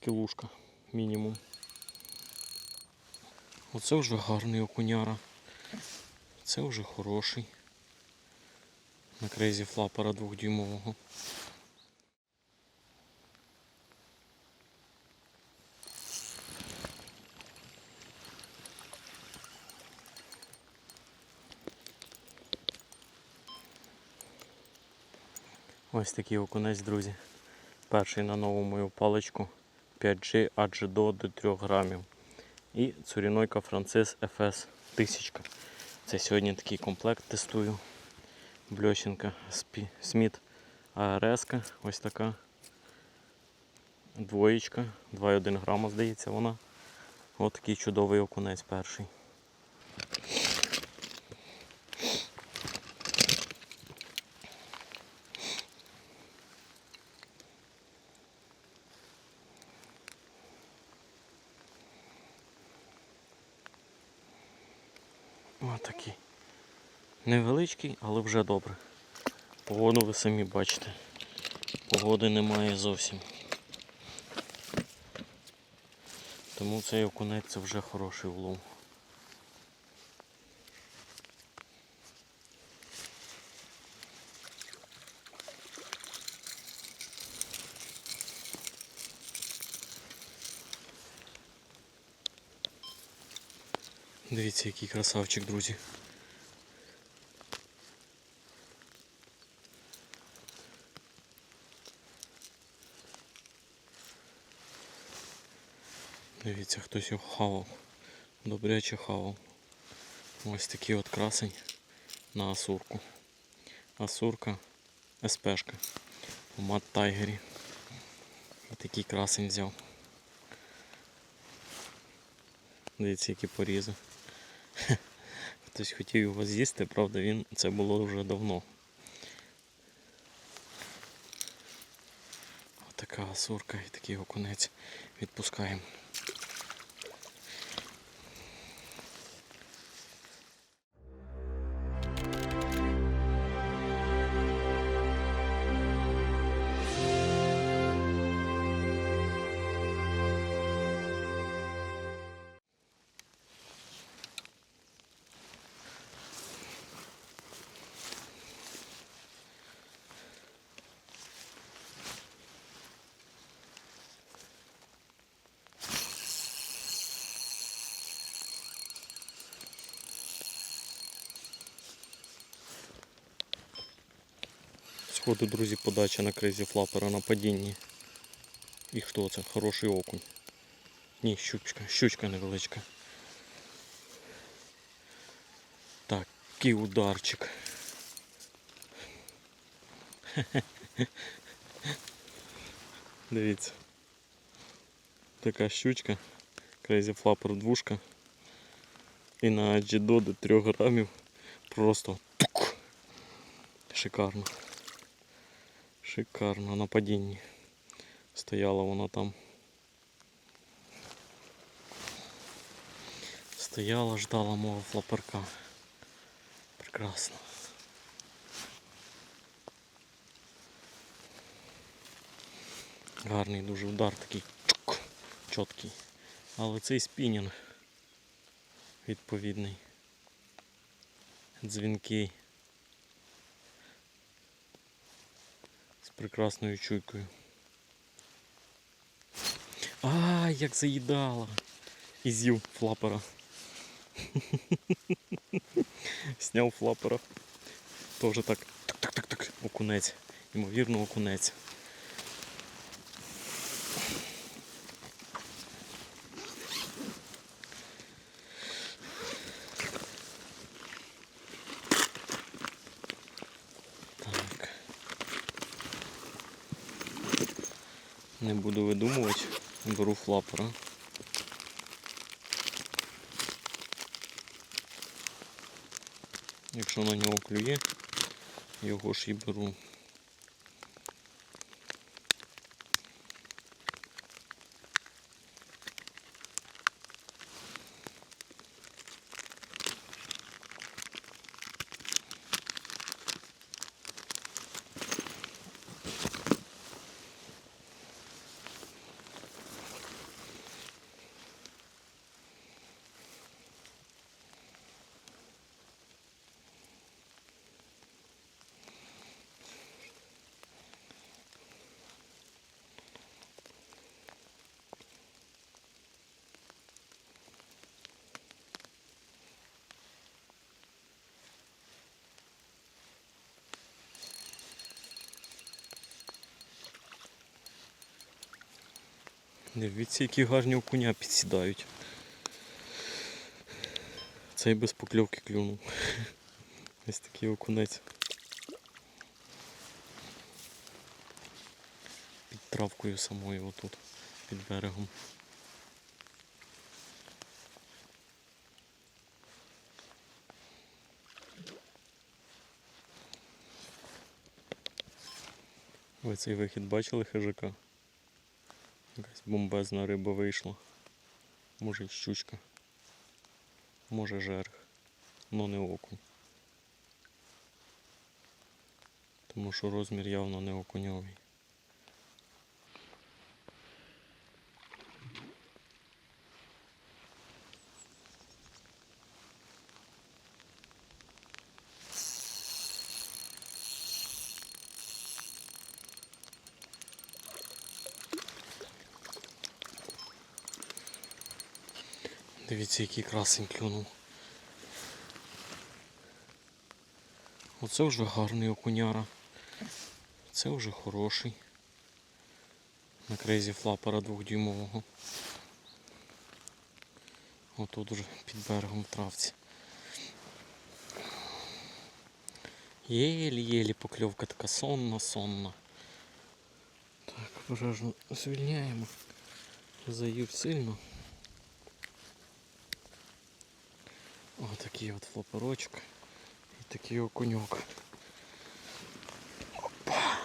кілушка мінімум. Оце вже гарний окуняра. Це вже хороший. На крейзі флапера двохдюймового. Ось такий окунець, друзі. Перший на нову мою паличку 5G аж до 3 грамів. І цурінойка Францис FS 1000. Це сьогодні такий комплект тестую. Бльосінка Сміт АРС. Ось така. Двоєчка, 2,1 грама, здається, вона. Ось такий чудовий окунець перший. Такий. Невеличкий, але вже добре. Погоду ви самі бачите. Погоди немає зовсім. Тому цей окунець це вже хороший влов. Дивіться, який красавчик, друзі. Дивіться, хтось його хавав. Добряче хавав. Ось такий от красень на асурку. Асурка СПшка. У мат тайгері. І такий красень взяв. Дивіться, які порізи. Хтось хотів його з'їсти, правда, він це було вже давно. Отака сурка і такий окунець. Відпускаємо. Сходу, друзі, подача на кризі флапера на падінні. І хто це? Хороший окунь. Ні, щучка, щучка невеличка. Так, який ударчик. Дивіться. Така щучка. Crazy Flapper двушка. І на GDO до 3 грамів просто тук. Шикарно. Шикарно на падінні. Стояла вона там. Стояла, ждала мого флаперка. Прекрасно. Гарний дуже удар такий чіткий. Але цей спінінг відповідний. Дзвінкий. Прекрасною чуйкою. А, як заїдала. І з'їв флапера. Сняв флапера. Тоже так. Так-так-так-так. Окунець. Ймовірно, окунець. Не буду видумувати. Беру флапера. Якщо на нього клює, його ж і беру. Дивіться, які гарні окуня підсідають. Цей без покльовки клюнув. Ось такий окунець. Під травкою самою отут, під берегом. Ви цей вихід бачили хижака? Якась бомбезна риба вийшла. Може й щучка. Може жерх, но не окунь. Тому що розмір явно не окуньовий. Дивіться, який красень клюнув. Оце вже гарний окуняра. Це вже хороший. На крейзі флапера двохдюймового. Отут вже під берегом в травці. Єлі-єлі покльовка така сонна, сонна. Так, обережно звільняємо. Заїв сильно. Отакий от флоперочок і такий окуньок. Опа.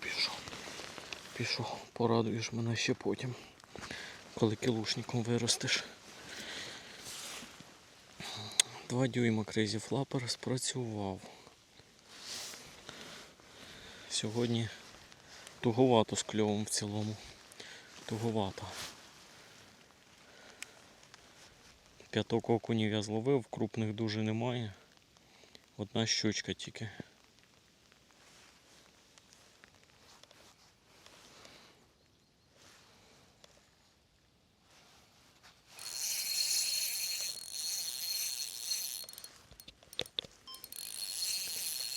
Пішов. Пішов. Порадуєш мене ще потім, коли кілушником виростеш. Два дюйма Crazy Flapper спрацював. Сьогодні туговато з кльовом в цілому. Туговато. П'яток окунів я зловив, крупних дуже немає. Одна щучка тільки.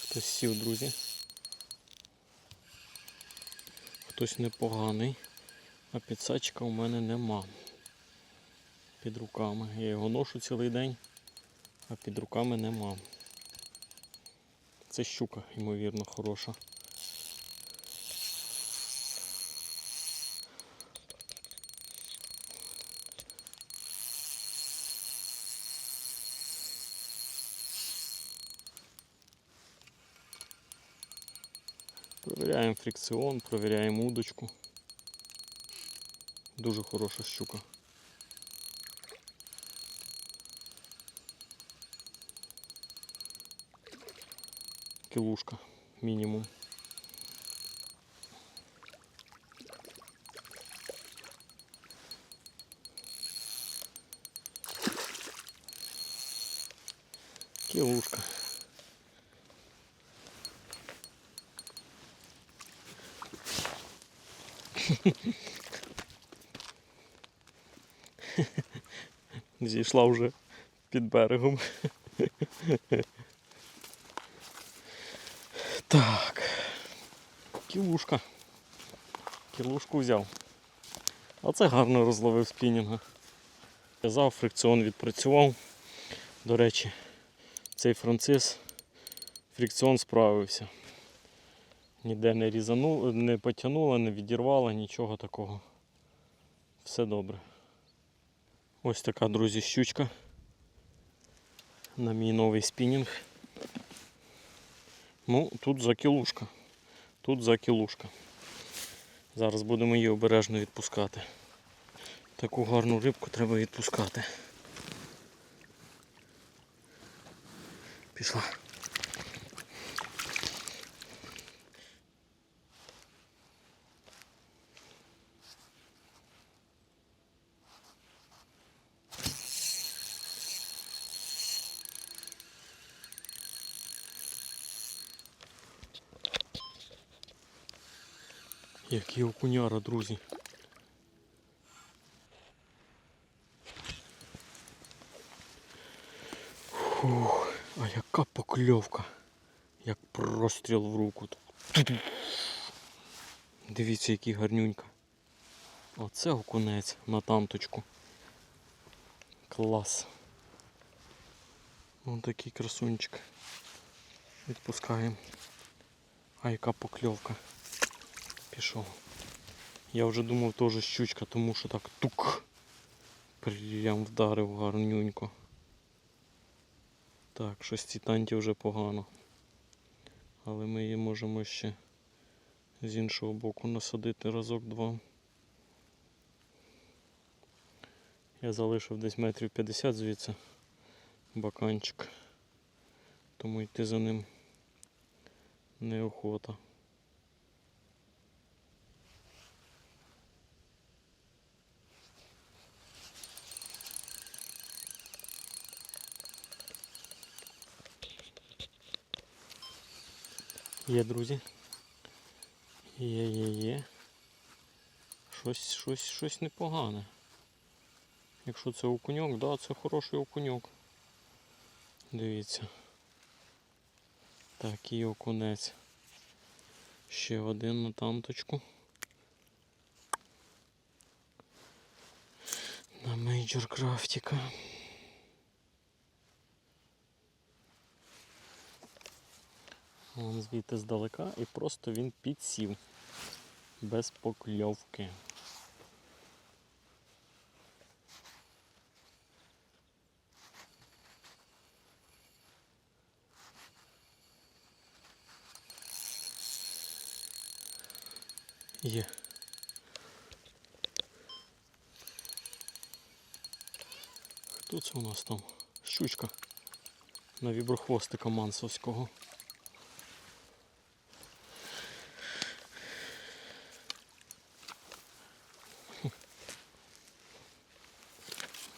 Хтось сів, друзі. Хтось непоганий, а підсачка у мене нема під руками. Я його ношу цілий день, а під руками нема. Це щука, ймовірно, хороша. Провіряємо фрикціон, провіряємо удочку. Дуже хороша щука. Кілушка мінімум. Кілушка. Зійшла вже під берегом. Так. Кілушка. Кілушку взяв. А це гарно розловив спінінга. Казав, фрикціон відпрацював. До речі, цей францис фрикціон справився. Ніде не різануло, не потягнуло, не відірвало, нічого такого. Все добре. Ось така, друзі, щучка на мій новий спінінг. Ну, тут за кілушка. Тут закілушка. Зараз будемо її обережно відпускати. Таку гарну рибку треба відпускати. Пішла. Які окуняра, друзі. Фух, а яка покльовка. Як простріл в руку. Дивіться, який гарнюнька. Оце окунець на танточку. Клас. Ось такий красунчик. Відпускаємо. А яка покльовка. Пішов. Я вже думав теж щучка, тому що так тук. Прям вдарив гарнюнько. Так, щось ці танті вже погано. Але ми її можемо ще з іншого боку насадити разок-два. Я залишив десь метрів 50 звідси баканчик. Тому йти за ним неохота. Є, друзі. Є, є, є. Щось, щось, щось непогане. Якщо це окуньок, да, це хороший окуньок. Дивіться. Такий окунець. Ще один на танточку. На мейджор крафтіка. Вон звідти здалека і просто він підсів. Без покльовки. Є. Хто це у нас там? Щучка. На віброхвостика мансовського.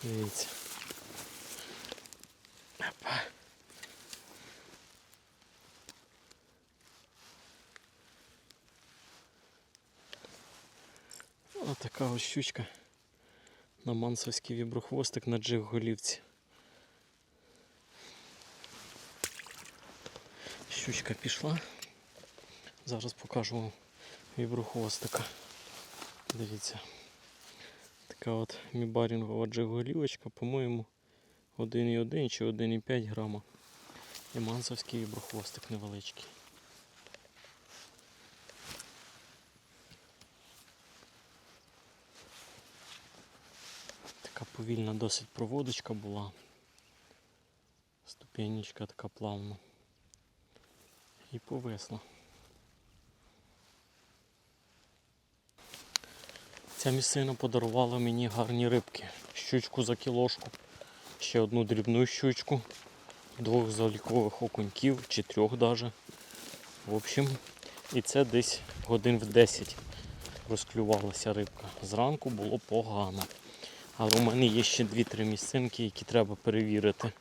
Дивіться. Опа. Ось така ось щучка на мансовський віброхвостик на джиг голівці. Щучка пішла. Зараз покажу вам віброхвостика. Дивіться. Така от мібарінгова джиг-голівочка, по-моєму, 1,1 чи 1,5 грама. І мансовський віброхвостик невеличкий. Така повільна досить проводочка була. Ступенечка така плавна. І повисла. Ця місцина подарувала мені гарні рибки. Щучку за кілошку, ще одну дрібну щучку, двох залікових окуньків чи трьох даже. В общем, і це десь годин в 10 розклювалася рибка. Зранку було погано. Але у мене є ще 2-3 місцинки, які треба перевірити.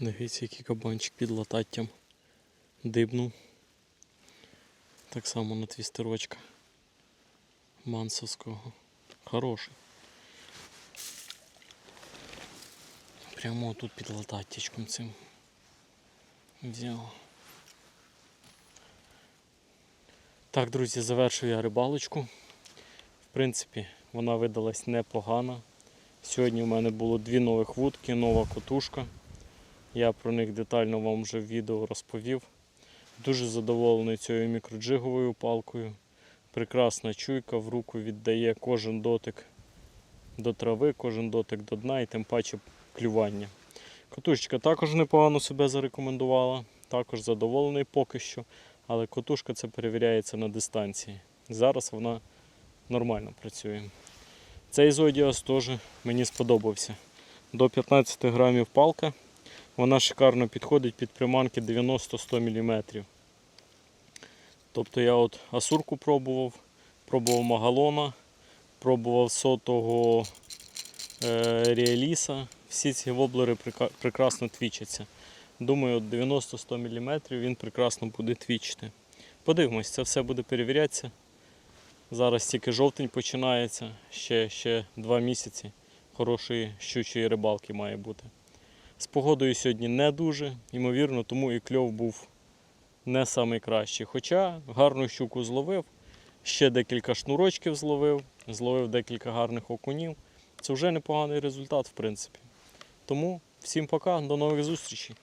Дивіться, який кабанчик під лататтям дибнув. Так само на твістерочка мансовського. Хороший. Прямо тут під лататтячком цим взяв. Так, друзі, завершую я рибалочку. В принципі, вона видалась непогана. Сьогодні в мене було дві нових вудки, нова котушка. Я про них детально вам вже в відео розповів. Дуже задоволений цією мікроджиговою палкою. Прекрасна чуйка в руку віддає кожен дотик до трави, кожен дотик до дна і тим паче клювання. Котушечка також непогано себе зарекомендувала, також задоволений поки що, але котушка це перевіряється на дистанції. Зараз вона нормально працює. Цей зодіас теж мені сподобався. До 15 грамів палка. Вона шикарно підходить під приманки 90-100 мм. Тобто я от асурку пробував, пробував магалона, пробував сотого е, ріаліса. Всі ці воблери прекрасно твічаться. Думаю, от 90-100 мм він прекрасно буде твічити. Подивимось, це все буде перевірятися. Зараз тільки жовтень починається, ще, ще два місяці хорошої щучої рибалки має бути. З погодою сьогодні не дуже, ймовірно, тому і кльов був не найкращий. Хоча гарну щуку зловив, ще декілька шнурочків зловив, зловив декілька гарних окунів. Це вже непоганий результат, в принципі. Тому всім пока, до нових зустрічей.